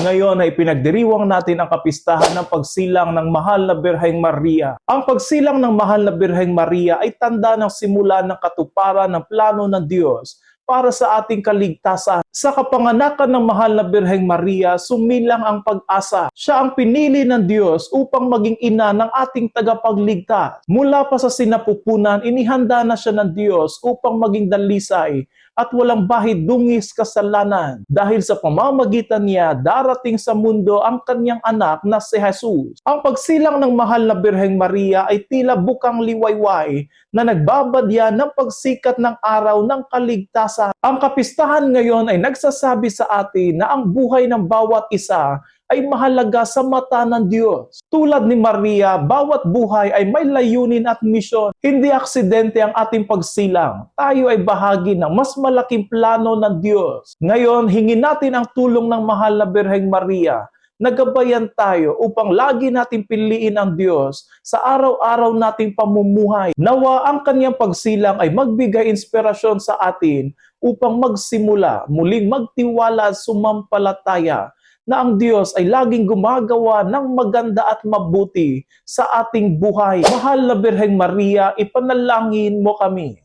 Ngayon ay pinagdiriwang natin ang kapistahan ng pagsilang ng mahal na Birheng Maria. Ang pagsilang ng mahal na Birheng Maria ay tanda ng simula ng katuparan ng plano ng Diyos para sa ating kaligtasan. Sa kapanganakan ng mahal na Birheng Maria, sumilang ang pag-asa. Siya ang pinili ng Diyos upang maging ina ng ating tagapagligtas. Mula pa sa sinapupunan, inihanda na siya ng Diyos upang maging dalisay at walang bahid dungis kasalanan. Dahil sa pamamagitan niya, darating sa mundo ang kanyang anak na si Jesus. Ang pagsilang ng mahal na Birheng Maria ay tila bukang liwayway na nagbabadya ng pagsikat ng araw ng kaligtasan. Ang kapistahan ngayon ay nagsasabi sa atin na ang buhay ng bawat isa ay mahalaga sa mata ng Diyos. Tulad ni Maria, bawat buhay ay may layunin at misyon. Hindi aksidente ang ating pagsilang. Tayo ay bahagi ng mas malaking plano ng Diyos. Ngayon, hingin natin ang tulong ng mahal na Birheng Maria nagabayan tayo upang lagi nating piliin ang Diyos sa araw-araw nating pamumuhay. Nawa ang kanyang pagsilang ay magbigay inspirasyon sa atin upang magsimula, muling magtiwala at sumampalataya na ang Diyos ay laging gumagawa ng maganda at mabuti sa ating buhay. Mahal na Birheng Maria, ipanalangin mo kami.